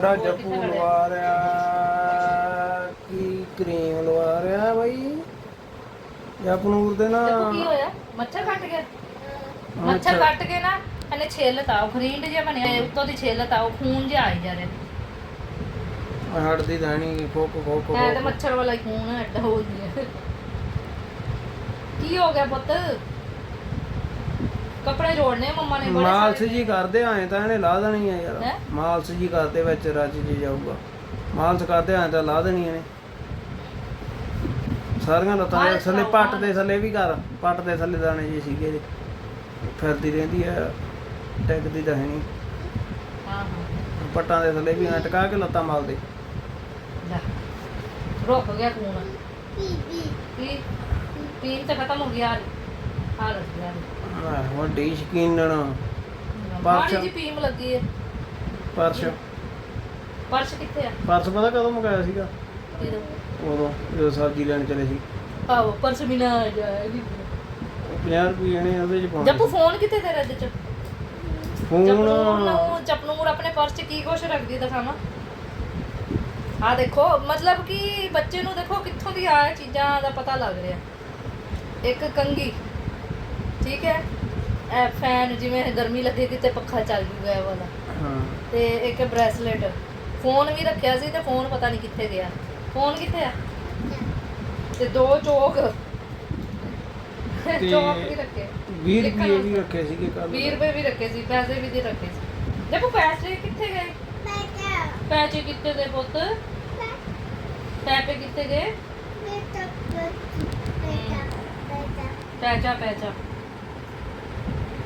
ਜੱਪੂ ਲਵਾ ਰਿਹਾ ਕੀ ਕਰੀਮ ਲਵਾ ਰਿਹਾ ਬਾਈ? ਜਪਨੂਰ ਦੇ ਨਾ ਜੱਪੂ ਕੀ ਹੋਇਆ? ਮੱਛਰ ਕੱਟ ਗਿਆ? ਮੱਛਰ ਕੱਟ ਕੇ ਨਾ ਇਹਨੇ ਛਿੱਲ ਤਾ ਖਰੀਂਡ ਜਿਹਾ ਬਣਿਆ ਉੱਤੋਂ ਦੀ ਛਿੱਲ ਤਾ ਖੂਨ ਜਿਹਾ ਆਈ ਜਾ ਰਿਹਾ। ਹਟਦੀ ਦਾਣੀ ਫੋਕ ਫੋਕ ਹੈ ਤੇ ਮੱਛਰ ਵਾਲਾ ਖੂਨ ਐਡਾ ਹੋ ਗਿਆ। ਕੀ ਹੋ ਗਿਆ ਪੁੱਤ? ਕੱਪੜੇ ਜੋੜਨੇ ਮੰਮਾ ਨੇ ਬੜੇ ਮਾਲਸ। ਜੀ ਕਰਦੇ ਆਏ ਤਾਂ ਇਹਨੇ ਲਾ ਦੇਣੀ ਆ ਯਾਰ। ਹੈਂ? ਮਾਲਸ ਜੀ ਕਰਦੇ ਵਿੱਚ ਰੱਜ ਜੀ ਜਾਊਗਾ। ਮਾਲਸ ਕਰਦੇ ਆਏ ਤਾਂ ਲਾ ਦੇਣੀ ਇਹਨੇ। ਸਾਰੀਆਂ ਲੱਤਾਂ ਦੇ ਮਾਲਿਸ਼ ਥੱਲੇ ਪੱਟ ਦੇ ਥੱਲੇ ਵੀ ਕਰ ਪੱਟ ਦੇ ਥੱਲੇ ਦਾਣੇ ਜੀ ਸੀਗੇ ਇਹਦੇ। ਫਿਰਦੀ ਰਹਿੰਦੀ ਆ ਟਿਕਦੀ ਤਾਂ ਹੈ ਨਹੀਂ। ਹਾਂ ਹਾਂ। ਪੱਟਾਂ ਦੇ ਥੱਲੇ ਵੀ ਐਂ ਟਕਾ ਕੇ ਲੱਤਾਂ ਮਲਦੇ। ਲੈ ਰੁਕ ਗਿਆ ਖੂਨ। ਕੀ? ਪੀਣ ਤੇ ਖਤਮ ਹੋ ਗਿਆ? ਹਾਲ ਗਿਆ ਆਹ, ਵੱਡੀ ਸ਼ਕੀਨਣ ਪਾਣੀ ਦੀ ਪੀਮ ਲੱਗੀ ਹੈ ਪਰਸ ਪਰਸ ਕਿੱਥੇ ਆ? ਪਰਸ ਪਤਾ ਕਦੋਂ ਮੰਗਾਇਆ ਸੀਗਾ? ਉਦੋਂ ਜਦੋਂ ਸਬਜ਼ੀ ਲੈਣ ਚਲੇ ਸੀ। ਆਹੋ ਪਰਸ ਵੀ ਨਾ ਜਾਏਗੀ 50 ਰੁਪਏ ਨੇ ਉਹਦੇ ਚ ਜੱਪੂ ਪਾਉਣੇ ਫੋਨ ਕਿੱਥੇ ਤੇਰਾ ਇਹਦੇ ਚ? ਫੋਨ ਜਪਨੂਰ ਆਪਣੇ ਪਰਸ 'ਚ ਕੀ ਕੁਛ ਰੱਖਦੀ ਦਿਖਾਵਾਂ? ਆ ਦੇਖੋ ਮਤਲਬ ਕਿ ਬੱਚੇ ਨੂੰ ਦੇਖੋ ਕਿੱਥੋਂ ਦੀ ਆ ਚੀਜ਼ਾਂ ਦਾ ਪਤਾ ਲੱਗ ਰਿਹਾ। ਇੱਕ ਕੰਗੀ ਠੀਕ ਹੈ। ਇਹ ਫੈਨ ਜਿਵੇਂ ਗਰਮੀ ਲੱਗੇਗੀ ਤੇ ਪੱਖਾ ਚੱਲ ਜੂਗਾ ਇਹ ਵਾਲਾ। ਹਾਂ। ਤੇ ਇੱਕ ਬ੍ਰੈਸਲੇਟ ਫੋਨ ਵੀ ਰੱਖਿਆ ਸੀ ਤੇ ਫੋਨ ਪਤਾ ਨਹੀਂ ਕਿੱਥੇ ਗਿਆ। ਫੋਨ ਕਿੱਥੇ ਆ? ਤੇ ਦੋ ਚੋਕ। ਚੋਕ ਵੀ ਰੱਖੇ। 20 ਲਿਖਣ ਰੁਪਏ ਵੀ। ਰੱਖੇ ਸੀਗੇ ਕੱਲ 20 ਰੁਪਏ ਵੀ ਰੱਖੇ ਸੀ ਪੈਸੇ ਵੀ ਦੇ ਰੱਖੇ ਸੀ। ਦੇਖੋ ਪੈਸੇ ਕਿੱਥੇ ਗਏ? ਪੈਸੇ ਕਿੱਥੇ ਗਏ ਪੁੱਤ? ਪੈਸੇ ਕਿੱਥੇ ਗਏ? ਪੈਚਾ ਪੈਚਾ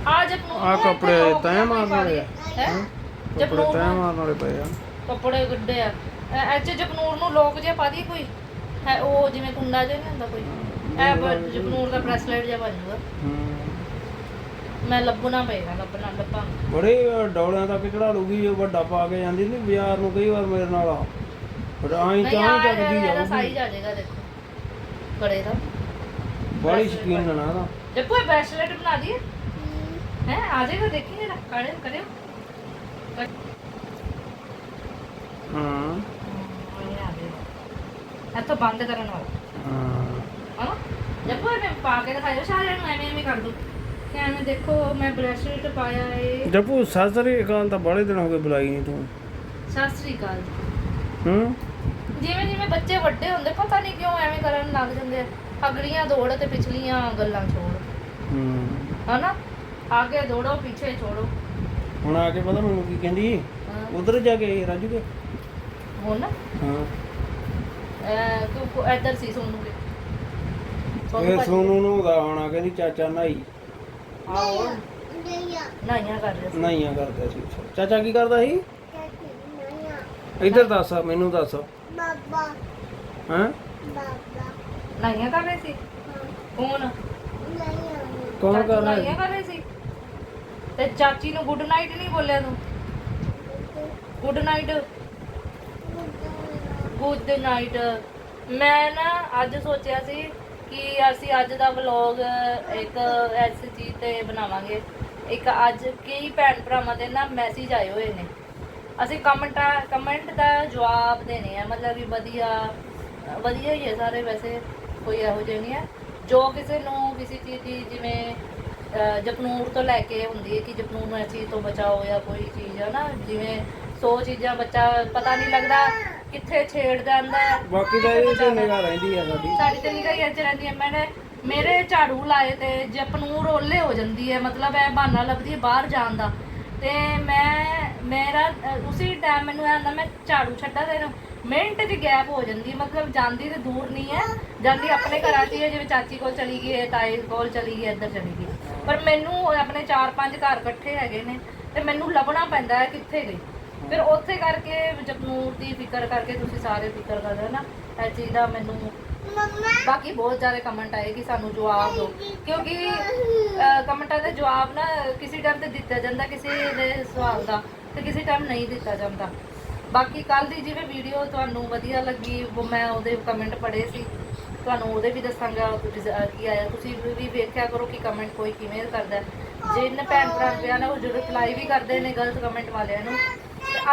ਆ ਜਬ ਨੂੰ ਆਹ ਕੱਪੜੇ ਤੈਅ ਮਾਰਨ ਵਾਲੇ ਆ। ਹੈ? ਕੱਪੜੇ ਜਪਨੂਰ ਤੈਅ ਨੂੰ ਮਾਰਨ ਵਾਲੇ ਪਏ ਆ। ਕੱਪੜੇ ਗੱਡੇ ਆ। ਐਚ ਜਪਨੂਰ ਨੂੰ ਲੋਕ ਜਿਹਾ ਪਾ ਦੀ ਕੋਈ? ਹੈ ਉਹ ਜਿਵੇਂ ਕੁੰਡਾ ਜਿਹਾ ਨਹੀਂ ਹੁੰਦਾ ਕੋਈ? ਐ ਜਪਨੂਰ ਦਾ ਬ੍ਰੈਸਲੇਟ ਜਿਹਾ ਬਣ ਜੂਗਾ। ਮੈਂ ਲੱਭਣਾ ਪਏਗਾ ਲੱਭਣਾ ਲੱਭਾਂ। ਬੜੇ ਡੌਲਿਆਂ ਤੱਕ ਚੜਾ ਲੂਗੀ ਜੋ ਵੱਡਾ ਪਾ ਕੇ ਜਾਂਦੀ ਨਹੀਂ ਬਾਜ਼ਾਰ ਨੂੰ ਕਈ ਵਾਰ ਮੇਰੇ ਨਾਲ ਆ। ਫਿਰ ਆਈ ਚਾਹ ਆ ਚੱਕਦੀ ਜਾਊਗੀ ਸਾਈਜ਼ ਆ ਜਾਏਗਾ ਦੇਖੋ। ਕੜੇ ਦਾ। ਬੜੀ ਸ਼ਕੀਨ ਨਾ ਦਾ ਜੱਪੂ ਇਹ ਬ੍ਰੈਸਲੇਟ ਬਣਾ ਦਈਏ। ਦੇਖੀ ਜਰਾ ਕੜੇ ਕਰਿਓ। ਹਾਂ। ਇਹ ਆ ਜਾਏਗਾ ਇੱਥੋਂ ਬੰਦ ਕਰਨ ਵਾਲਾ ਹਾਂ। ਜੱਪੂ ਮੈਂ ਪਾ ਕੇ ਦਿਖਾਇਓ ਸਾਰਿਆਂ ਨੂੰ ਐਵੇਂ ਐਵੇਂ ਕਰ ਦੂ। ਕਿ ਐਵੇਂ ਦੇਖੋ ਮੈਂ ਬ੍ਰੈਸਲੇਟ ਪਾਇਆ ਏ। ਜਪੂ ਸਾਸਰੀ ਕਾਲ ਤਾਂ ਬੜੇ ਦਿਨ ਹੋ ਗਏ ਬੁਲਾਈ ਨਹੀਂ ਤੂੰ। ਸਤਿ ਸ੍ਰੀ ਅਕਾਲ। ਹੂੰ? ਜਿਵੇਂ ਜਿਵੇਂ ਬੱਚੇ ਵੱਡੇ ਹੁੰਦੇ ਪਤਾ ਨਹੀਂ ਕਿਉਂ ਐਵੇਂ ਕਰਨ ਲੱਗ ਜਾਂਦੇ ਅਗਲੀਆਂ ਦੌੜ ਤੇ ਪਿਛਲੀਆਂ ਗੱਲਾਂ ਛੋੜ। ਹੂੰ। ਹਨਾ? ਆਗੇ ਦੌੜੋ ਪਿੱਛੇ ਛੋੜੋ ਹੁਣ ਆ ਕੇ ਪਤਾ ਮੈਨੂੰ ਕੀ ਕਹਿੰਦੀ। ਉਧਰ ਜਾ ਕੇ ਰਾਜੂ ਕੇ। ਹੁਣ? ਨਾ ਹਾਂ ਕੋ- ਇੱਧਰ ਸੀ ਸੋਨੂ ਦੇ ਇਹ ਸੋਨੂ ਨੂੰ ਦਾ ਆਉਣਾ ਕਹਿੰਦੀ ਚਾਚਾ ਨਾਈ। ਆਓ ਨਾਈਆਂ ਕਰ ਰਿਹਾ ਸੀ। ਨਾਈਆਂ ਕਰਦਾ ਸੀ ਚਾਚਾ ਕੀ ਕਰਦਾ ਸੀ? ਇੱਧਰ ਦੱਸ ਮੈਨੂੰ ਦੱਸ। ਹਾਂ? ਨਾਈਆਂ ਕਰ ਰਹੇ ਸੀ? ਕੌਣ? ਕੌਣ ਕਰ ਨਾਈਆਂ ਕਰ ਰਹੇ ਸੀ? ਤੇ ਚਾਚੀ ਨੂੰ ਗੁੱਡ ਨਾਈਟ ਨਹੀਂ ਬੋਲਿਆ ਤੂੰ? ਗੁੱਡ ਨਾਈਟ ਗੁੱਡ ਨਾਈਟ ਮੈਂ ਨਾ ਅੱਜ ਸੋਚਿਆ ਸੀ ਕਿ ਅਸੀਂ ਅੱਜ ਦਾ ਵਲੌਗ ਇੱਕ ਐਸੀ ਚੀਜ਼ ਤੇ ਬਣਾਵਾਂਗੇ। ਇੱਕ ਅੱਜ ਕਈ ਭੈਣ ਭਰਾਵਾਂ ਦੇ ਨਾ ਮੈਸੇਜ ਆਏ ਹੋਏ ਨੇ। ਅਸੀਂ ਕਮੈਂਟ ਕਮੈਂਟ ਦਾ ਜਵਾਬ ਦੇਣੇ ਆ। ਮਤਲਬ ਵੀ ਵਧੀਆ ਵਧੀਆ ਹੀ ਹੈ ਸਾਰੇ ਵੈਸੇ। ਕੋਈ ਇਹੋ ਜਿਹੇ ਨਹੀਂ ਹੈ ਜੋ ਕਿਸੇ ਨੂੰ ਕਿਸੇ ਚੀਜ਼ ਦੀ ਜਿਵੇਂ ਜਪਨੂਰ ਤੋਂ ਲੈ ਕੇ ਹੁੰਦੀ ਹੈ ਕਿ ਜਪਨੂਰ ਨੂੰ ਚੀਜ਼ ਤੋਂ ਬਚਾਓ ਜਾਂ ਕੋਈ ਚੀਜ਼ ਹੈ ਨਾ ਜਿਵੇਂ ਸੌ ਚੀਜ਼ਾਂ ਬੱਚਾ ਪਤਾ ਨਹੀਂ ਲੱਗਦਾ ਕਿੱਥੇ ਛੇੜ ਜਾਂਦਾ। ਹੈ, ਬਾਕੀ ਤਾਂ ਇਹਦੇ ਤੇ ਨਿਗਾਹ ਰਹਿੰਦੀ ਆ ਸਾਡੀ। ਸਾਡੀ ਤੇ ਨਿਗਾਹ ਹੀ ਅੱਜ ਰਹਿੰਦੀ ਹੈ। ਮੈਨੇ ਮੇਰੇ ਝਾੜੂ ਲਾਏ ਤੇ ਜਪਨੂਰ ਓਲੇ ਹੋ ਜਾਂਦੀ ਹੈ। ਮਤਲਬ ਇਹ ਬਹਾਨਾ ਲੱਭਦੀ ਹੈ ਬਾਹਰ ਜਾਣ ਦਾ। ਤੇ ਮੈਂ ਮੇਰਾ ਉਸੇ ਟਾਈਮ ਮੈਨੂੰ ਇਹ ਆਂਦਾ ਮੈਂ ਝਾੜੂ ਛੱਡਾਂ ਤੇ ਮਿੰਟ 'ਚ ਗੈਪ ਹੋ ਜਾਂਦੀ ਹੈ। ਮਤਲਬ ਜਾਂਦੀ ਤੇ ਦੂਰ ਨਹੀਂ ਹੈ। ਜਾਂਦੀ ਆਪਣੇ ਘਰਾਂ 'ਚ ਹੀ ਹੈ ਜਿਵੇਂ ਚਾਚੀ ਕੋਲ ਚਲੀ ਗਈ ਹੈ ਤਾਈ ਕੋਲ ਚਲੀ ਗਈ ਹੈ ਇੱਧਰ ਚਲੀ ਗਈ। ਪਰ ਮੈਨੂੰ ਆਪਣੇ ਚਾਰ ਪੰਜ ਘਰ ਇਕੱਠੇ ਹੈਗੇ ਨੇ ਤੇ ਮੈਨੂੰ ਲੱਭਣਾ ਪੈਂਦਾ ਹੈ ਕਿੱਥੇ ਗਈ ਫਿਰ ਉੱਥੇ ਕਰਕੇ ਜਪਨੂਰ ਦੀ ਫਿਕਰ ਕਰਕੇ ਤੁਸੀਂ ਸਾਰੇ ਫਿਕਰ ਕਰਦੇ ਹੋ ਨਾ ਇਹ ਚੀਜ਼ ਦਾ ਮੈਨੂੰ ਬਾਕੀ ਬਹੁਤ ਜ਼ਿਆਦਾ ਕਮੈਂਟ ਆਏ ਕਿ ਸਾਨੂੰ ਜਵਾਬ ਦਿਓ। ਕਿਉਂਕਿ ਕਮੈਂਟਾਂ ਦੇ ਜਵਾਬ ਨਾ ਕਿਸੇ ਟਾਈਮ ਤੇ ਦਿੱਤਾ ਜਾਂਦਾ ਕਿਸੇ ਦੇ ਸਵਾਲ ਦਾ ਤੇ ਕਿਸੇ ਟਾਈਮ ਨਹੀਂ ਦਿੱਤਾ ਜਾਂਦਾ। ਬਾਕੀ ਕੱਲ ਦੀ ਜਿਵੇਂ ਵੀਡੀਓ ਤੁਹਾਨੂੰ ਵਧੀਆ ਲੱਗੀ ਉਹ ਮੈਂ ਉਹਦੇ ਕਮੈਂਟ ਪੜ੍ਹੇ ਸੀ। ਤੁਹਾਨੂੰ ਉਹਦੇ ਵੀ ਦੱਸਾਂਗਾ ਕੀ ਆਇਆ। ਤੁਸੀਂ ਵੀ- ਵੇਖਿਆ ਕਰੋ ਕਿ ਕਮੈਂਟ ਕੋਈ ਕਿਵੇਂ ਕਰਦਾ ਹੈ। ਜਿਨ ਭੈਣ ਭਰਾ ਪਿਆ ਨਾ ਉਹ ਜੋ ਰਿਪਲਾਈ ਵੀ ਕਰਦੇ ਨੇ ਗਲਤ ਕਮੈਂਟ ਵਾਲਿਆਂ ਨੂੰ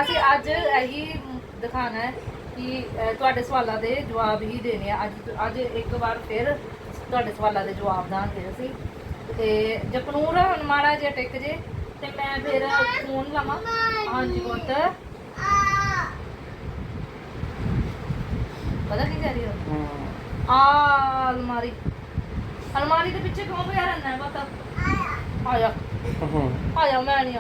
ਅਸੀਂ ਅੱਜ ਇਹੀ ਦਿਖਾਣਾ ਹੈ ਕਿ ਤੁਹਾਡੇ ਸਵਾਲਾਂ ਦੇ ਜਵਾਬ ਹੀ ਦੇਣੇ ਆ। ਅੱਜ ਅੱਜ ਇੱਕ ਵਾਰ ਫਿਰ ਤੁਹਾਡੇ ਸਵਾਲਾਂ ਦੇ ਜਵਾਬ ਦਾਂਗੇ ਅਸੀਂ। ਤੇ ਜਪਨੂਰ ਹੁਣ ਮਾੜਾ ਜਿਹਾ ਟਿਕ ਜੇ ਤੇ ਮੈਂ ਫਿਰ ਫੋਨ ਲਵਾਂ। ਹਾਂਜੀ ਪੁੱਤ। ਪਤਾ ਕੀ ਕਰ ਰਹੀ ਹੋ? ਹਾਂ। ਅਲਮਾਰੀ। ਦੇ ਪਿੱਛੇ ਮੈਂ ਨਹੀਂ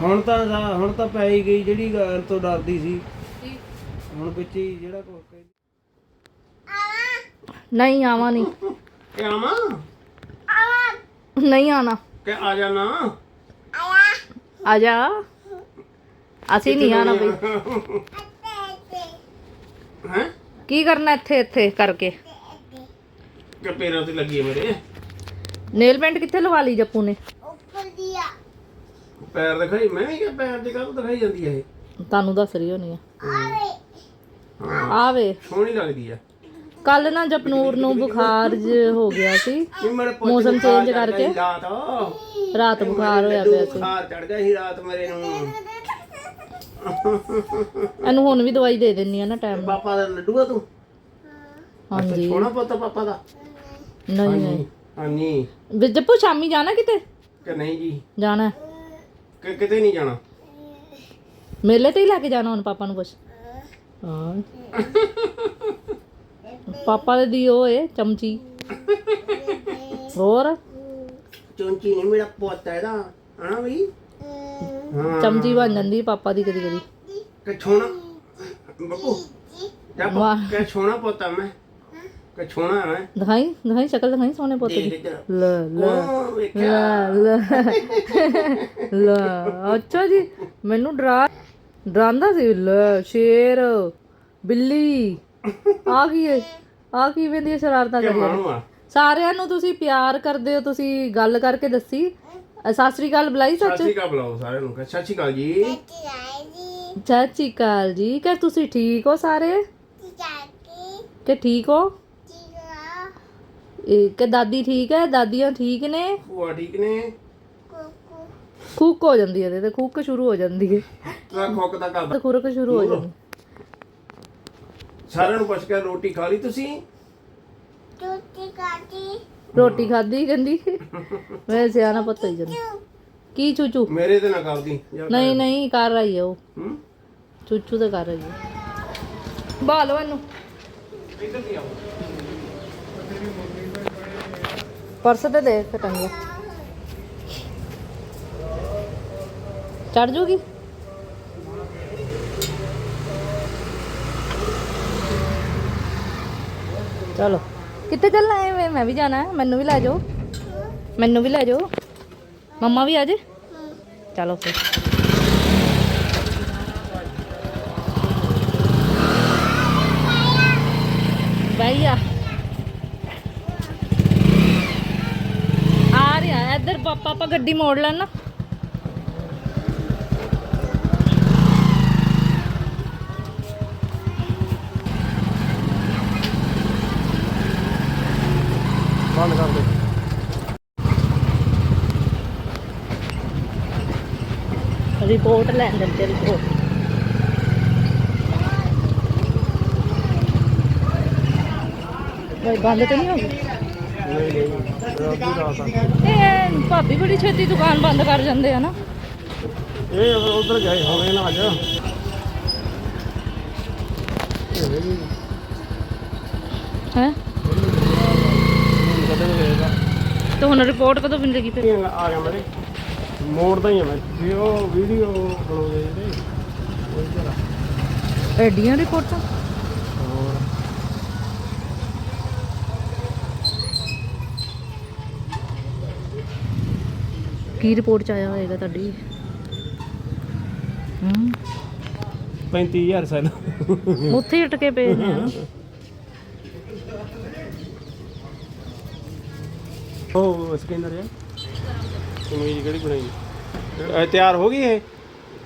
ਹੁਣ ਤਾਂ। ਹੁਣ ਤਾਂ ਪੈ ਹੀ ਗਈ ਜਿਹੜੀ ਗੱਲ ਤੋਂ ਡਰਦੀ ਸੀ। ਹੁਣ ਵਿੱਚ ਹੀ ਜਿਹੜਾ ਨਹੀਂ ਆਵਾ ਨਹੀਂ। ਕਿ ਆਵਾਂ? ਨਹੀਂ ਆਣਾ। ਕਿ ਆ ਜਾਣਾ ਆ ਜਾ। ਅਸੀਂ ਨਹੀਂ ਆਣਾ ਬਈ। ਹੈ? ਕੀ ਕਰਨਾ ਇੱਥੇ ਇੱਥੇ ਕਰਕੇ? ਕਿ ਪੈਰਾਂ ਤੇ ਲੱਗੀ ਹੈ ਮੇਰੇ। ਨੇਲ ਪੈਂਟ ਕਿੱਥੇ ਲਵਾ ਲਈ ਜੱਪੂ ਨੇ? ਪੈਰ ਦਿਖਾਈ ਮੈਂ ਕਿਹਾ ਪੈਰ ਦੀ ਕਾਹਤੋਂ ਦਿਖਾਈ ਜਾਂਦੀ ਹੈ ਇਹ? ਤੁਹਾਨੂੰ ਦੱਸ ਰਹੀ ਹੋਣੀ ਆ। ਸੋਹਣੀ ਲੱਗਦੀ ਆ। ਕੱਲ ਨਾ ਜਪਨੂਰ ਨੂੰ ਬੁਖਾਰ ਜ ਹੋ ਗਿਆ ਸੀ। ਮੌਸਮ ਚੜ੍ਹ ਕਰਕੇ? ਰਾਤ। ਬੁਖਾਰ ਹੋਇਆ ਪਿਆ ਸੀ। ਬੁਖਾਰ ਚੜ ਗਿਆ ਸੀ ਰਾਤ ਮੇਰੇ ਨੂੰ। ਇਹਨੂੰ ਹੁਣ ਵੀ ਦਵਾਈ ਦੇ ਦਿੰਨੀ ਆ ਨਾ ਟਾਈਮ ਪਾਪਾ ਦਾ ਲੱਡੂ ਆ ਤੂੰ ਹਾਂਜੀ। ਸੋਹਣਾ ਪੁੱਤ ਪਾਪਾ ਦਾ? ਨਹੀਂ ਨਹੀਂ। ਹਾਂਜੀ। ਵੀ ਜੱਪੂ ਸ਼ਾਮੀ ਜਾਣਾ ਕਿਤੇ? ਕਿ ਨਹੀਂ ਜੀ। ਜਾਣਾ। ਕਿ ਕਿਤੇ ਨਹੀਂ ਜਾਣਾ? ਮੇਲੇ ਤੇ ਹੀ ਲੈ ਕੇ ਜਾਣਾ ਹੁਣ ਪਾਪਾ ਨੂੰ ਕੁਛ। ਹਾਂ। ਪਾਪਾ ਦੇ ਦੀ ਉਹ ਏ ਚਮਚੀ। ਹੋਰ? ਚੌਂਚੀ ਨਹੀਂ ਮੇਰਾ ਪੁੱਤ ਹੈ ਇਹਦਾ ਹਨਾ ਹਾਂ। ਚਮਚੀ ਬਣ ਜਾਂਦੀ ਪਾਪਾ ਦੀ ਕਦੀ ਕਦੀ। ਕਿ ਛੋਣਾ? ਬੱਬੂ ਜਾ ਵਾਹ। ਕਿ ਛੋਣਾ ਪੁੱਤ ਮੈਂ? ਕਿ ਛੋਣਾ ਹੈ ਮੈਂ? ਦਿਖਾਈ ਦਿਖਾਈ ਸ਼ਕਲ ਦਿਖਾਈ ਸੋਹਣੇ ਪੁੱਤ ਦੀ। ਦੇ ਲੈ ਲੈ। ਉਹ ਵੇਖਿਆ। ਲੈ ਲੈ। ਲੈ। ਅੱਛਾ ਜੀ ਮੈਨੂੰ ਡਰਾ ਡਰਾਂਦਾ ਸੀ ਲੈ ਸ਼ੇਰ ਬਿੱਲੀ ਆ ਕੀ ਹੈ ਆ ਕੀ ਵੇਂਦੀ ਸ਼ਰਾਰਤਾਂ ਕਿ ਕਰੀ ਜਾਂਦੀ? ਆ ਸਾਰਿਆਂ ਨੂੰ ਤੁਸੀਂ ਪਿਆਰ ਕਰਦੇ ਹੋ ਤੁਸੀਂ ਗੱਲ ਕਰਕੇ ਦੱਸੀ। ਅ, ਸਤਿ ਸ੍ਰੀ ਅਕਾਲ ਬੁਲਾਈ ਸੱਚ। ਸ਼੍ਰੀ ਅਕਾਲ ਬੁਲਾਓ ਸਾਰਿਆਂ ਨੂੰ। ਕਿ ਸਤਿ ਸ਼੍ਰੀ ਅਕਾਲ ਜੀ। ਸਤਿ ਸ੍ਰੀ ਅਕਾਲ ਜੀ। ਕਿ ਤੁਸੀਂ ਠੀਕ ਹੋ ਸਾਰੇ? ਕਿ ਠੀਕ ਹੋ? ਇਹ ਕਿ ਦਾਦੀ ਠੀਕ ਹੈ? ਦਾਦੀਆਂ ਠੀਕ ਨੇ? ਭੂਆ ਠੀਕ ਨੇ? ਖੂਕ ਹੋ ਜਾਂਦੀ ਹੈ ਇਹਦੇ ਤੇ ਖੂਕ ਸ਼ੁਰੂ ਹੋ ਜਾਂਦੀ ਹੈ। ਤੇਰਾ ਖੋਕ ਦਾ ਕਰਦਾ। ਤੇ ਖੁਰਕ ਸ਼ੁਰੂ ਹੋ ਜਾਂਦੀ। ਸਾਰਿਆਂ ਨੂੰ ਪੁੱਛ ਕੇ ਰੋਟੀ ਖਾ ਲਈ ਤੁਸੀਂ? ਰੋਟੀ ਖਾਧੀ। ਕਹਿੰਦੀ। ਮੈਂ ਸਿਆਣਾ ਪਤਾ ਹੀ ਜਾਂਦਾ। ਕੀ ਚੂਚੂ? ਮੇਰੇ ਤੇ ਨਾ ਕਰਦੀ ਜਾ ਨਹੀਂ ਨਹੀਂ ਕਰ ਰਹੀ ਹੈ ਉਹ। ਹੂੰ? ਚੂਚੂ ਤੇ ਕਰ ਰਹੀ ਹੈ ਬਾਲੋ ਇਹਨੂੰ ਇੱਧਰ ਦੀ ਆਓ। ਪਰਸ ਤੇ ਦੇ ਟੰਗਿਆ। ਚੜ ਜੂਗੀ? ਚਲੋ। ਕਿੱਥੇ ਚੱਲਣਾ ਹੈ? ਮੈਂ- ਵੀ ਜਾਣਾ ਹੈ। ਮੈਨੂੰ ਵੀ ਲੈ ਜਾਓ। ਮੈਨੂੰ ਵੀ ਲੈ ਜਾਓ। ਮੰਮਾ ਵੀ ਆ ਜੇ? ਚਲੋ ਫਿਰ। ਭਈਆ ਆ ਰਿਹਾ। ਇੱਧਰ ਪਾਪਾ ਆਪਾਂ ਗੱਡੀ ਮੋੜ ਲੈਣਾ ਬੰਦ ਕਰ ਦੇ। ਰਿਪੋਰਟ ਲੈਣ ਦੇ ਰਿਪੋਰਟ। ਕੋਈ ਬੰਦ ਤੇ ਨਹੀਂ ਹੋ ਗਈ ਇਹ ਭਾਬੀ ਬੜੀ ਛੇਤੀ ਦੁਕਾਨ ਬੰਦ ਕਰ ਜਾਂਦੇ ਆ ਨਾ। ਇਹ ਉਧਰ ਗਏ ਹੋਵੇ ਨਾ ਅੱਜ। ਹੈ ਕਦੇ ਨਹੀਂ ਗਏਗਾ ਤੇ ਹੁਣ ਰਿਪੋਰਟ ਕਦੋਂ ਮਿਲੇਗੀ ਫਿਰ? ਆ ਗਿਆ ਮੇਰੇ। ਮੋੜਦਾ ਹੀ ਆ ਮੈਂ। ਵੀ ਉਹ ਵੀਡੀਓ ਬਣਾਉਂਦੇ ਜਿਹੜੇ ਉਹ ਜਰਾ ਐਡੀਆਂ ਰਿਪੋਰਟਾਂ ਹੋਰ। ਕੀ ਰਿਪੋਰਟ ਚ ਆਇਆ ਹੋਏਗਾ ਤੁਹਾਡੀ? ਹੂੰ। 35000 ਸਾਲ। ਉੱਥੇ ਹੀ ਅਟਕੇ ਪਏ ਨੇ। ਉਹ ਸਕੈਨਰ ਹੈ। ਕਮੀਜ਼ ਕਿਹੜੀ ਬਣਾਈ? ਇਹ ਤਿਆਰ ਹੋ ਗਈ ਇਹ?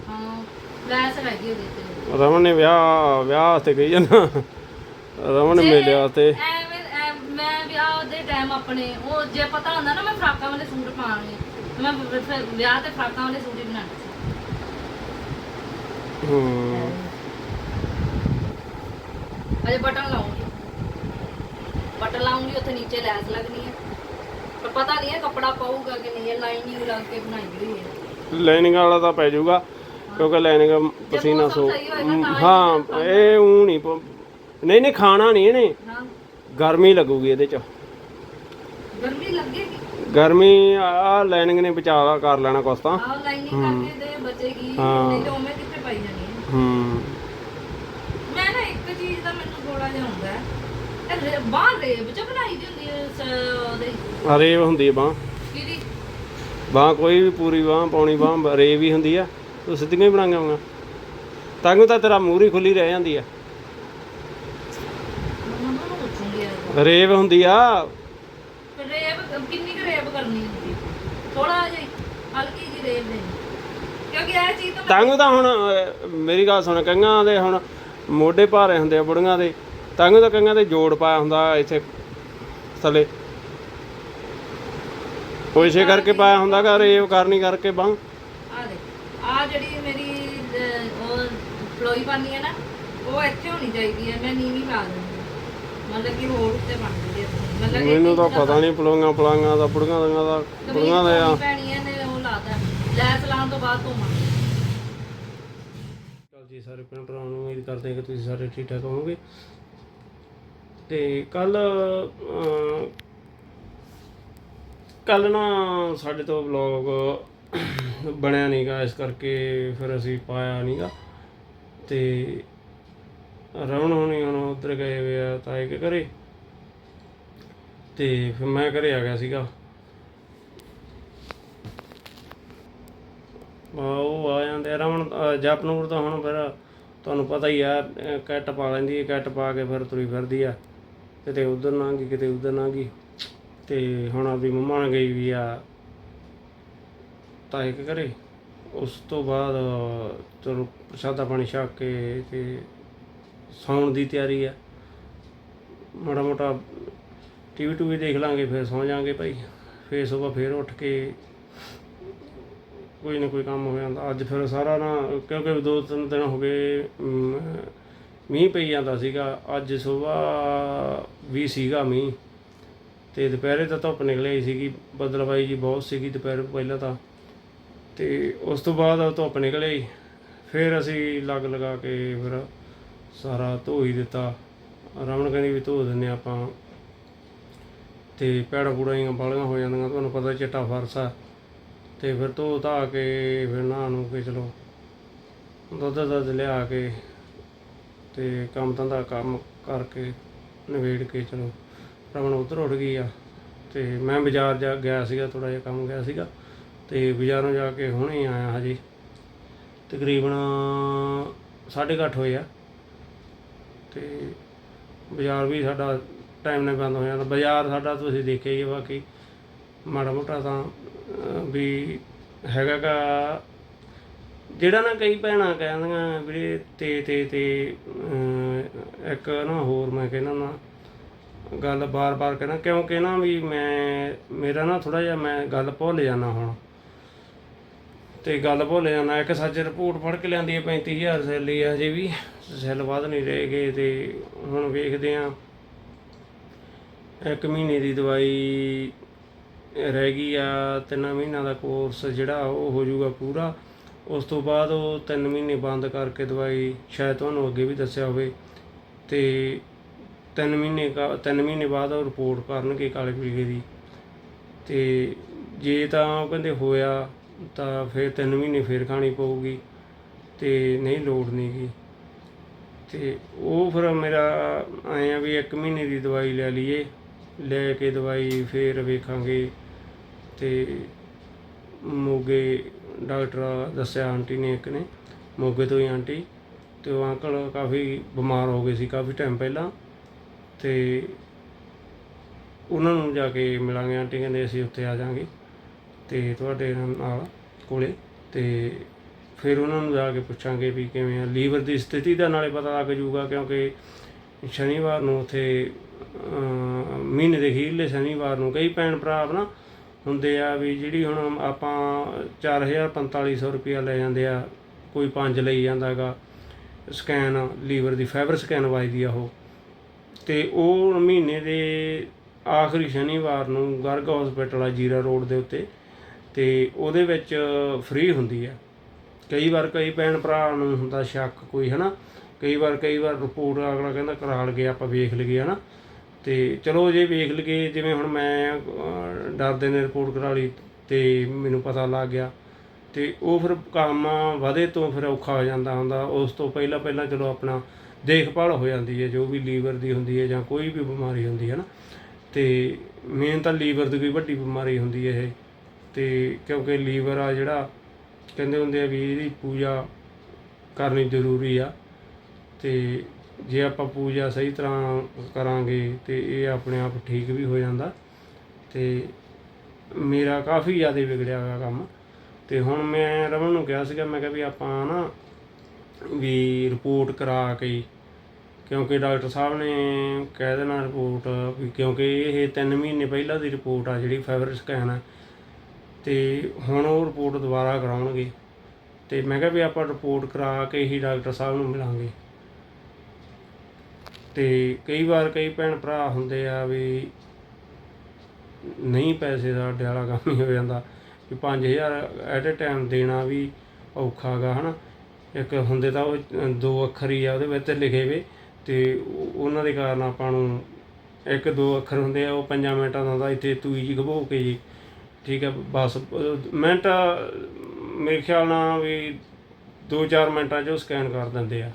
ਹਾਂ ਲੈਸ ਹੈਗੀ ਉਹਦੇ ਤੇ। ਰਮਨ ਨੇ ਵਿਆਹ ਵਿਆਹ ਵਾਸਤੇ ਗਈ ਜਾਂਦਾ। ਰਮਨ ਨੇ ਮੇਲੇ ਵਾਸਤੇ ਐਵੇਂ ਐ- ਮੈਂ ਵਿਆਹ ਦੇ ਟਾਈਮ ਆਪਣੇ ਉਹ ਜੇ ਪਤਾ ਹੁੰਦਾ ਨਾ ਮੈਂ ਫਰਾਕਾਂ ਵਾਲੇ ਸੂਟ ਪਾਉਣੇ ਤੇ ਮੈਂ ਫਿਰ- ਫਿਰ ਵਿਆਹ ਤੇ ਫਰਾਕਾਂ ਵਾਲੇ ਸੂਟ ਹੀ ਬਣਾਉਣੇ ਸੀ। ਹੂੰ। ਅਜੇ ਬਟਨ ਲਾਉਂਗੀ। ਬਟਨ ਲਾਉਂਗੀ ਉੱਥੇ ਨੀਚੇ ਲੈਸ ਲੱਗਣੀ ਹੈ। ਪਰ ਪਤਾ ਨਹੀਂ ਹੈ ਕੱਪੜਾ ਪਾਊਗਾ ਕਿ ਨਹੀਂ ਇਹ ਲਾਈਨਿੰਗ ਲਾ ਕੇ ਬਣਾਈ ਹੋਈ ਹੈ। ਲਾਈਨਿੰਗ ਵਾਲਾ ਤਾਂ ਪੈ ਜਾਊਗਾ ਕਿਉਂਕਿ ਲਾਈਨਿੰਗ ਪਸੀਨਾ ਸੋ ਹੀ ਇਹ ਉਹ ਨਹੀਂ ਪ- ਨਹੀਂ ਨਹੀਂ ਖਾਣਾ ਨਹੀਂ ਇਹਨੇ। ਹਾਂ। ਗਰਮੀ ਲੱਗੂਗੀ ਇਹਦੇ ਚ। ਗਰਮੀ ਲੱਗੇਗੀ ਗਰਮੀ ਆ ਲਾਈਨਿੰਗ ਨੇ ਬਚਾ ਕਰ ਲੈਣਾ ਕੁਛ ਤਾਂ। ਆਹ ਲਾਈਨਿੰਗ ਕਰਕੇ ਤੇ ਬਚੇਗੀ। ਹਾਂ। ਨਹੀਂ ਤੇ ਉਵੇਂ ਕਿੱਥੇ ਪਾਈ ਜਾਣੀ ਹੈ? ਹੂੰ। ਮੈਂ ਨਾ ਇੱਕ ਚੀਜ਼ ਦਾ ਮੈਨੂੰ ਥੋੜਾ ਜਿਹਾ ਹੁੰਦਾ ਹੈ। ਇਹ ਬਾਹਰ ਰੇਬ ਚ ਬਣਾਈ ਦੀ ਹੁੰਦੀ ਹੈ ਸ- ਉਹਦੇ। ਰੇਵ ਹੁੰਦੀ ਬਾਹ। ਕਿਹਦੀ? ਬਾਹ ਕੋਈ ਵੀ ਪੂਰੀ ਬਾਹ ਪੌਣੀ ਬਾਹ ਰੇਵ ਹੀ ਹੁੰਦੀ ਆ। ਤੂੰ ਸਿੱਧੀਆਂ ਹੀ ਬਣਾਂਗਾ ਹੋਗਾ ਤਾਂ ਤਾਂ ਤੇਰਾ ਮੂੰਹ ਹੀ ਖੁੱਲੀ ਰਹਿ ਜਾਂਦੀ ਆ। ਮੰਮਾ ਨੂੰ ਪੁੱਛੂੰਗੀ ਯਾਰ ਰੇਵ ਹੁੰਦੀ ਆ। ਫਿਰ ਰੇਬ ਕਿੰਨੀ ਕੁ ਰੇਬ ਕਰਨੀ ਹੁੰਦੀ ਥੋੜਾ ਜਿਹਾ ਹੀ, ਹਲਕੀ ਜੀ ਰੇਬ ਲੈਣੀ ਕਿਉਂਕਿ ਇਹ ਚੀਜ਼ ਤਾਂ ਮੈਂ ਤਾਂ ਹੁਣ ਅਹ, ਮੇਰੀ ਗੱਲ ਸੁਣ। ਕੰਗਾਂ ਦੇ ਹੁਣ ਮੋਢੇ ਭਾਰੇ ਹੁੰਦੇ ਆ ਬੁੜੀਆਂ ਦੇ। ਤਾਂਗੂ ਤਾਂ ਕੰਗਾਂ ਦੇ ਜੋੜ ਪਾਇਆ ਹੁੰਦਾ ਇੱਥੇ ਥੱਲੇ। ਇਸੇ ਕਰਕੇ ਪਾਇਆ ਹੁੰਦਾ ਕਿ ਰੇਵ ਕਰਨੀ ਕਰਕੇ ਬਾਹ। ਆ ਦੇ ਆ ਜਿਹੜੀ ਮੇਰੀ ਅਹ, ਉਹ ਪਲੋਈ ਪਾਨੀ ਹੈ ਨਾ ਉਹ ਇੱਥੇ ਹੋਣੀ ਚਾਹੀਦੀ ਹੈ ਮੈਂ ਨੀਵੀਂ ਪਾ ਦਿੰਦੀ ਹਾਂ। ਮਤਲਬ ਕਿ ਹੋਰ ਉੱਤੇ ਬਣ ਜਾਂਦੀ ਹੈ ਮਤਲਬ ਕਿ ਮੈਨੂੰ ਤਾਂ ਪਤਾ ਨਹੀਂ ਪਲੋਂਗਾ ਪਲਾਂਗਾ ਦਾ ਬੁੜੀਆਂ ਦੀਆਂ ਦਾ ਬੁੜੀਆਂ ਦੇ ਆ। ਪੈਣੀ ਹੈ ਨੇ ਉਹ ਲਾਤਾ ਲੈਸ ਲਾਉਣ ਤੋਂ ਬਾਅਦ ਧੋਵਾਂਗੇ ਚਲ ਜੀ ਸਾਰੇ ਭੈਣ ਭਰਾਵਾਂ ਨੂੰ ਉਮੀਦ ਕਰਦੇ ਹਾਂ ਕਿ ਤੁਸੀਂ ਸਾਰੇ ਠੀਕ ਠਾਕ ਹੋਵੋਗੇ। ਤੇ ਕੱਲ ਕੱਲ ਨਾ ਸਾਡੇ ਤੋਂ ਵਲੌਗ ਬਣਿਆ ਨਹੀਂਗਾ ਇਸ ਕਰਕੇ ਫਿਰ ਅਸੀਂ ਪਾਇਆ ਨਹੀਂਗਾ ਤੇ ਰਵਣ ਹੋਣੀ ਹੁਣ ਉੱਧਰ ਗਏ ਹੋਏ ਆ ਤਾਏ ਕੇ ਘਰੇ। ਤੇ ਫਿਰ ਮੈਂ ਘਰੇ ਆ ਗਿਆ ਸੀਗਾ। ਉਹ ਆ ਜਾਂਦੇ ਆ। ਰਮਨ ਅ, ਜਪਨੂਰ ਤਾਂ ਹੁਣ ਫਿਰ ਤੁਹਾਨੂੰ ਪਤਾ ਹੀ ਆ ਕੈਟ ਪਾ ਲੈਂਦੀ ਹੈ ਕੈਟ ਪਾ ਕੇ ਫਿਰ ਤੁਰੀ ਫਿਰਦੀ ਆ। ਕਿਤੇ ਉਧਰ ਨਾ ਗਈ, ਕਿਤੇ ਉਧਰ ਨਾ ਗਈ। ਤੇ ਹੁਣ ਆਪਦੀ ਮੰਮਾ ਨਾਲ ਗਈ ਵੀ ਆ ਤਾਏ ਕੇ ਘਰੇ। ਉਸ ਤੋਂ ਬਾਅਦ ਚਲੋ ਪ੍ਰਸ਼ਾਦਾ ਪਾਣੀ ਛਕ ਕੇ ਤੇ ਸੌਣ ਦੀ ਤਿਆਰੀ ਆ। ਮਾੜਾ ਮੋਟਾ ਟੀਵੀ ਟੂਵੀ ਦੇਖ ਲਾਂਗੇ, ਫਿਰ ਸੌਂ ਜਾਾਂਗੇ ਭਾਈ। ਫਿਰ ਸਵੇਰ ਫਿਰ ਉੱਠ ਕੇ ਕੋਈ ਨਾ ਕੋਈ ਕੰਮ ਹੋ ਜਾਂਦਾ। ਅੱਜ ਫਿਰ ਸਾਰਾ ਨਾ, ਕਿਉਂਕਿ ਦੋ ਤਿੰਨ ਦਿਨ ਹੋ ਗਏ ਮੀਂਹ ਪਈ ਜਾਂਦਾ ਸੀਗਾ, ਅੱਜ ਸਵੇਰ ਵੀ ਸੀਗਾ ਮੀਂਹ ਤੇ ਦੁਪਹਿਰੇ ਤਾਂ ਧੁੱਪ ਨਿਕਲੀ ਸੀਗੀ, ਬਦਲਵਾਈ ਜੀ ਬਹੁਤ ਸੀਗੀ ਦੁਪਹਿਰ ਪਹਿਲਾਂ ਤਾਂ ਤੇ ਉਸ ਤੋਂ ਬਾਅਦ ਧੁੱਪ ਨਿਕਲੀ ਫਿਰ ਅਸੀਂ ਲੱਗ ਲਗਾ ਕੇ ਫਿਰ ਸਾਰਾ ਧੋ ਹੀ ਦਿੱਤਾ, ਰਮਨ ਕਹਿੰਦੀ ਵੀ ਧੋ ਦਿੰਨੇ ਆਪਾਂ। ਤੇ ਪੈੜਾ ਪੂੜਾ ਹੀ ਬਾਲੀਆਂ ਹੋ ਜਾਂਦੀਆਂ, ਤੁਹਾਨੂੰ ਪਤਾ ਚਿੱਟਾ ਫਰਸ ਆ। ਤੇ ਫਿਰ ਧੋ ਧਾ ਕੇ ਫਿਰ ਨਹਾ ਨੂੰ ਕੇ ਚਲੋ ਦੁੱਧ ਦੱਧ ਲਿਆ ਕੇ ਤੇ ਕੰਮ ਧੰਦਾ ਕੰਮ ਕਰਕੇ ਨਵੇੜ ਕੇ ਚਲੋ ਰਮਨ ਉੱਧਰ ਉੱਠ ਗਈ ਆ। ਤੇ ਮੈਂ ਬਾਜ਼ਾਰ ਜਾ ਗਿਆ ਸੀਗਾ ਥੋੜਾ ਜਿਹਾ ਕੰਮ ਗਿਆ ਸੀਗਾ। ਤੇ ਬਾਜ਼ਾਰੋਂ ਜਾ ਕੇ ਹੁਣੇ ਆਇਆ ਹਜੇ। ਤਕਰੀਬਨ 8:30 ਹੋਏ ਆ। ਤੇ ਬਾਜ਼ਾਰ ਵੀ ਸਾਡਾ ਟਾਈਮ ਨਾਲ ਬੰਦ ਹੋ ਜਾਂਦਾ ਬਾਜ਼ਾਰ ਸਾਡਾ ਤੁਸੀਂ ਦੇਖਿਆ ਹੀ ਬਾਕੀ ਮਾੜਾ ਮੋਟਾ ਤਾਂ ਵੀ ਹੈਗਾ ਜਿਹੜਾ ਨਾ ਕਈ ਭੈਣਾਂ ਕਹਿੰਦੀਆਂ ਵੀਰੇ ਤੇ ਤੇ ਤੇ ਇੱਕ ਨਾ ਹੋਰ ਮੈਂ ਕਹਿੰਦਾ ਨਾ, ਗੱਲ ਬਾਰ-ਬਾਰ ਕਹਿੰਦਾ, ਕਿਉਂਕਿ ਨਾ ਵੀ ਮੈਂ, ਮੇਰਾ ਨਾ ਥੋੜਾ ਜਿਹਾ ਮੈਂ ਗੱਲ ਭੁੱਲ ਜਾਂਦਾ ਹੁਣ। ਤੇ ਗੱਲ ਭੁੱਲ ਜਾਂਦਾ, ਇੱਕ ਸੱਚ ਰਿਪੋਰਟ ਫੜ ਕੇ ਲਿਆਂਦੀ ਹੈ 35000 ਸੈਲੀ ਹੈ ਹਜੇ ਵੀ, ਸੈੱਲ ਵੱਧ ਨਹੀਂ ਰਹਿ ਗਏ ਤੇ ਹੁਣ ਵੇਖਦੇ ਆ ਇੱਕ ਮਹੀਨੇ ਦੀ ਦਵਾਈ ਰਹਿ ਗਈ ਆ, ਤਿੰਨ ਮਹੀਨਿਆਂ ਦਾ ਕੋਰਸ ਜਿਹੜਾ ਉਹ ਹੋ ਜਾਊਗਾ ਪੂਰਾ। ਉਸ ਤੋਂ ਬਾਅਦ ਉਹ ਤਿੰਨ ਮਹੀਨੇ ਬੰਦ ਕਰਕੇ ਦਵਾਈ ਸ਼ਾਇਦ ਤੁਹਾਨੂੰ ਅੱਗੇ ਵੀ ਦੱਸਿਆ ਹੋਵੇ ਤੇ ਤਿੰਨ ਮਹੀਨੇ ਕਾ, ਤਿੰਨ ਮਹੀਨੇ ਬਾਅਦ ਉਹ ਰਿਪੋਰਟ ਕਰਨਗੇ ਕਾਲੇ ਪੀਲੇ ਦੀ। ਤੇ ਜੇ ਤਾਂ ਉਹ ਕਹਿੰਦੇ ਹੋਇਆ ਤਾਂ ਫਿਰ ਤਿੰਨ ਮਹੀਨੇ ਫਿਰ ਖਾਣੀ ਪਊਗੀ ਤੇ ਨਹੀਂ ਲੋੜ ਨਹੀਂਗੀ। ਤੇ ਉਹ ਫਿਰ ਮੇਰਾ ਆਏ ਆ ਵੀ ਇੱਕ ਮਹੀਨੇ ਦੀ ਦਵਾਈ ਲੈ ਲਈਏ, ਲੈ ਕੇ ਦਵਾਈ ਫੇਰ ਵੇਖਾਂਗੇ ਤੇ ਮੋਗੇ ਡਾਕਟਰ ਦੱਸਿਆ ਆਂਟੀ ਨੇ ਇੱਕ ਨੇ, ਮੋਗੇ ਤੋਂ ਹੀ ਆਂਟੀ, ਤੇ ਉਹ ਅੰਕਲ ਕਾਫੀ ਬਿਮਾਰ ਹੋ ਗਏ ਸੀ ਕਾਫੀ ਟਾਈਮ ਪਹਿਲਾਂ, ਤੇ ਉਹਨਾਂ ਨੂੰ ਜਾ ਕੇ ਮਿਲਾਂਗੇ ਆਂਟੀ, ਕਹਿੰਦੇ ਅਸੀਂ ਉੱਥੇ ਆ ਜਾਾਂਗੇ, ਤੇ ਤੁਹਾਡੇ ਨਾਲ ਕੋਲੇ, ਤੇ ਫਿਰ ਉਹਨਾਂ ਨੂੰ ਜਾ ਕੇ ਪੁੱਛਾਂਗੇ ਵੀ ਕਿਵੇਂ ਆ, ਲੀਵਰ ਦੀ ਸਥਿਤੀ ਦਾ ਨਾਲੇ ਪਤਾ ਲੱਗ ਜਾਊਗਾ, ਕਿਉਂਕਿ ਸ਼ਨੀਵਾਰ ਨੂੰ ਉੱਥੇ ਮਹੀਨੇ ਦੇ ਅਖੀਰਲੇ ਸ਼ਨੀਵਾਰ ਨੂੰ ਕਈ ਭੈਣ ਭਰਾ ਨਾ ਹੁੰਦੇ ਆ ਵੀ ਜਿਹੜੀ ਹੁਣ ਆਪਾਂ 4000 4500 ਰੁਪਇਆ ਲੈ ਜਾਂਦੇ ਆ, ਕੋਈ ਪੰਜ ਲਈ ਜਾਂਦਾਗਾ, ਸਕੈਨ, ਲੀਵਰ ਦੀ ਫਾਈਬਰ ਸਕੈਨ ਵਾਜਦੀ ਆ ਉਹ। ਤੇ ਉਹ ਮਹੀਨੇ ਦੇ ਆਖਰੀ ਸ਼ਨੀਵਾਰ ਨੂੰ ਗਰਗ ਹਸਪੀਟਲ ਆ ਜੀਰਾ ਰੋਡ ਦੇ ਉੱਤੇ, ਤੇ ਉਹਦੇ ਵਿੱਚ ਫ੍ਰੀ ਹੁੰਦੀ ਆ। ਕਈ ਵਾਰ ਕਈ ਭੈਣ ਭਰਾ ਨੂੰ ਹੁੰਦਾ ਸ਼ੱਕ ਕੋਈ, ਹਨਾ? ਕਈ ਵਾਰ ਕਈ ਵਾਰ ਰਿਪੋਰਟ ਅਗਲਾ ਕਹਿੰਦਾ ਕਰਾ ਲਗੇ, ਆਪਾਂ ਵੇਖ ਲਈਏ ਹਨਾ? ਅਤੇ ਚਲੋ ਜੇ ਵੇਖ ਲਈਏ, ਜਿਵੇਂ ਹੁਣ ਮੈਂ ਡਰਦੇ ਨੇ ਰਿਪੋਰਟ ਕਰਾ ਲਈ ਤੇ ਮੈਨੂੰ ਪਤਾ ਲੱਗ ਗਿਆ। ਅਤੇ ਉਹ ਫਿਰ ਕੰਮ ਵਧੇ ਤੋਂ ਫਿਰ ਔਖਾ ਹੋ ਜਾਂਦਾ ਹੁੰਦਾ। ਉਸ ਤੋਂ ਪਹਿਲਾਂ ਪਹਿਲਾਂ ਚਲੋ ਆਪਣਾ ਦੇਖਭਾਲ ਹੋ ਜਾਂਦੀ ਹੈ, ਜੋ ਵੀ ਲੀਵਰ ਦੀ ਹੁੰਦੀ ਹੈ ਜਾਂ ਕੋਈ ਵੀ ਬਿਮਾਰੀ ਹੁੰਦੀ ਹੈ ਨਾ। ਤੇ ਮੇਨ ਤਾਂ ਲੀਵਰ ਦੀ ਕੋਈ ਵੱਡੀ ਬਿਮਾਰੀ ਹੁੰਦੀ ਹੈ ਇਹ। ਤੇ ਕਿਉਂਕਿ ਲੀਵਰ ਆ ਜਿਹੜਾ, ਕਹਿੰਦੇ ਹੁੰਦੇ ਆ ਵੀ ਇਹਦੀ ਪੂਜਾ ਕਰਨੀ ਜ਼ਰੂਰੀ ਆ। ਤੇ ਜੇ ਆਪਾਂ ਪੂਜਾ ਸਹੀ ਤਰ੍ਹਾਂ ਕਰਾਂਗੇ ਤੇ ਇਹ ਆਪਣੇ ਆਪ ਠੀਕ ਵੀ ਹੋ ਜਾਂਦਾ ਤੇ ਮੇਰਾ ਕਾਫੀ ਜ਼ਿਆਦਾ ਵਿਗੜਿਆ ਹੋਇਆ ਕੰਮ। ਤੇ ਹੁਣ ਮੈਂ ਰਮਨ ਨੂੰ ਕਿਹਾ ਸੀਗਾ, ਮੈਂ ਕਿਹਾ ਵੀ ਆਪਾਂ ਨਾ ਵੀ ਰਿਪੋਰਟ ਕਰਾ ਕੇ, ਕਿਉਂਕਿ ਡਾਕਟਰ ਸਾਹਿਬ ਨੇ ਕਹਿ ਦੇਣਾ ਰਿਪੋਰਟ ਵੀ ਕਿਉਂਕਿ ਇਹ 3 ਮਹੀਨੇ ਪਹਿਲਾਂ ਦੀ ਰਿਪੋਰਟ ਆ ਜਿਹੜੀ ਫਾਈਬਰ ਸਕੈਨ ਆ। ਤੇ ਹੁਣ ਉਹ ਰਿਪੋਰਟ ਦੁਬਾਰਾ ਕਰਾਉਣਗੇ। ਤੇ ਮੈਂ ਕਿਹਾ ਵੀ ਆਪਾਂ ਰਿਪੋਰਟ ਕਰਾ ਕੇ ਹੀ ਡਾਕਟਰ ਸਾਹਿਬ ਨੂੰ ਮਿਲਾਂਗੇ। ਤੇ ਕਈ ਵਾਰ ਕਈ ਭੈਣ ਭਰਾ ਹੁੰਦੇ ਆ ਵੀ ਨਹੀਂ ਪੈਸੇ ਦਾ ਅੱਡੇ ਵਾਲਾ ਕੰਮ ਹੀ ਹੋ ਜਾਂਦਾ ਵੀ 5000 ਐਟ ਅ ਟਾਈਮ ਦੇਣਾ ਵੀ ਔਖਾ ਗਾ, ਹਨਾ। ਇੱਕ ਹੁੰਦੇ ਤਾਂ ਉਹ ਦੋ ਅੱਖਰ ਹੀ ਆ ਉਹਦੇ ਵਿੱਚ ਲਿਖੇ ਵੇ ਤੇ ਉਹਨਾਂ ਦੇ ਕਾਰਨ ਆਪਾਂ ਨੂੰ ਇੱਕ ਦੋ ਅੱਖਰ ਹੁੰਦੇ ਆ, ਉਹ ਪੰਜਾਂ ਮਿੰਟਾਂ ਦਾ ਹੁੰਦਾ, ਇੱਥੇ ਤੂਈ ਜੀ ਘਬੋ ਕੇ ਜੀ, ਠੀਕ ਹੈ ਬਸ। ਮਿੰਟ, ਮੇਰੇ ਖਿਆਲ ਨਾਲ ਵੀ 2-4 ਮਿੰਟਾਂ 'ਚ ਉਹ ਸਕੈਨ ਕਰ ਦਿੰਦੇ ਆ।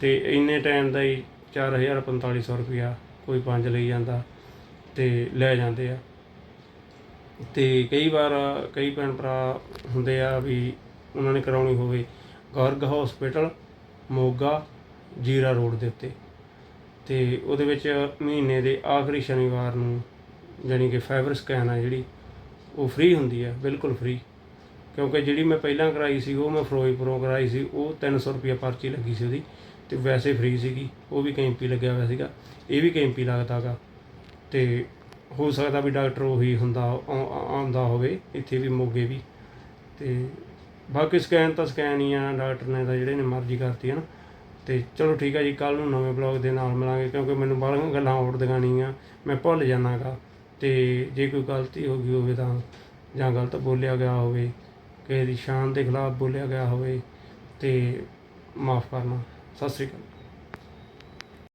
ਤੇ ਇੰਨੇ ਟਾਈਮ ਦਾ ਹੀ 4000 4500 ਰੁਪਇਆ ਕੋਈ ਪੰਜ ਲਈ ਜਾਂਦਾ ਤੇ ਲੈ ਜਾਂਦੇ ਆ। ਤੇ ਕਈ ਵਾਰ ਕਈ ਭੈਣ ਭਰਾ ਹੁੰਦੇ ਆ ਵੀ ਉਹਨਾਂ ਨੇ ਕਰਾਉਣੀ ਹੋਵੇ ਗਰਗ ਹਸਪੀਟਲ ਮੋਗਾ, ਜੀਰਾ ਰੋਡ ਦੇ ਉੱਤੇ। ਤੇ ਉਹਦੇ ਵਿੱਚ ਮਹੀਨੇ ਦੇ ਆਖਰੀ ਸ਼ਨੀਵਾਰ ਨੂੰ ਜਾਣੀ ਕਿ ਫਾਈਬਰ ਸਕੈਨ ਆ ਜਿਹੜੀ, ਉਹ ਫ੍ਰੀ ਹੁੰਦੀ ਆ, ਬਿਲਕੁਲ ਫ੍ਰੀ ਕਿਉਂਕਿ ਜਿਹੜੀ ਮੈਂ ਪਹਿਲਾਂ ਕਰਾਈ ਸੀ, ਉਹ ਮੈਂ ਫਿਰੋਜ਼ਪੁਰੋਂ ਕਰਾਈ ਸੀ, ਉਹ 300 ਰੁਪਏ ਪਰਚੀ ਲੱਗੀ ਸੀ ਉਹਦੀ। ਤੇ ਵੈਸੇ ਫ੍ਰੀ ਸੀਗੀ, ਉਹ ਵੀ ਕੈਂਪੀ ਲੱਗਿਆ ਹੋਇਆ ਸੀਗਾ, ਇਹ ਵੀ ਕੈਂਪੀ ਲੱਗਦਾਗਾ ਤੇ ਹੋ ਸਕਦਾ ਵੀ ਡਾਕਟਰ ਉਹੀ ਹੁੰਦਾ ਆਉਂਦਾ ਹੋਵੇ, ਇੱਥੇ ਵੀ ਮੋਗੇ ਵੀ। ਤੇ ਬਾਕੀ ਸਕੈਨ ਤਾਂ ਸਕੈਨ ਹੀ ਆ ਡਾਕਟਰ ਨੇ ਤਾਂ ਜਿਹੜੇ ਨੇ ਮਰਜ਼ੀ ਕਰਤੀ ਹੈ ਨਾ। ਤੇ ਚਲੋ ਠੀਕ ਹੈ ਜੀ ਕੱਲ ਨੂੰ ਨਵੇਂ ਬਲੌਗ ਦੇ ਨਾਲ ਮਿਲਾਂਗੇ, ਕਿਉਂਕਿ ਮੈਨੂੰ ਬਾਹਲੀਆਂ ਗੱਲਾਂ ਉੱਡਦੀਆਂ ਨਹੀਂ ਮੈਂ ਭੁੱਲ ਜਾਣਾਗਾ ਤੇ ਜੇ ਕੋਈ ਗਲਤੀ ਹੋ ਗਈ ਹੋਵੇ ਤਾਂ, ਜਾਂ ਗਲਤ ਬੋਲਿਆ ਗਿਆ ਹੋਵੇ, ਕਿਸੇ ਦੀ ਸ਼ਾਨ ਦੇ ਖਿਲਾਫ ਬੋਲਿਆ ਗਿਆ ਹੋਵੇ, ਤੇ ਮਾਫ ਕਰਨਾ। ਸਤਿ ਸ੍ਰੀ ਅਕਾਲ।